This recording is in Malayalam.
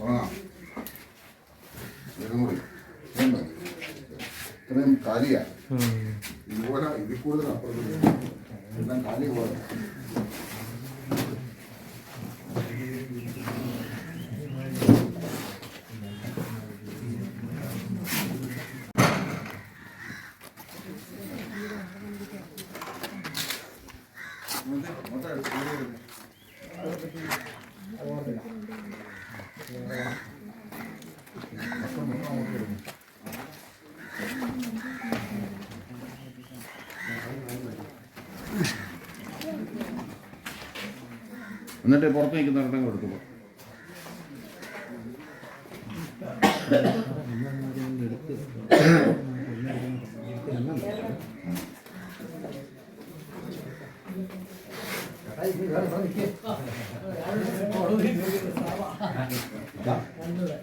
തുടങ്ങാം ഇതും കൂടി ഇത്രയും മതി. ഇത്രയും കാലിയാ ഇതുപോലെ ഇതിൽ കൂടുതൽ അപ്പുറത്ത് എല്ലാം കാലി പോലെ എന്നിട്ട് പുറത്ത് നിൽക്കുന്ന കൊടുക്കുമ്പോൾ 啊，这个。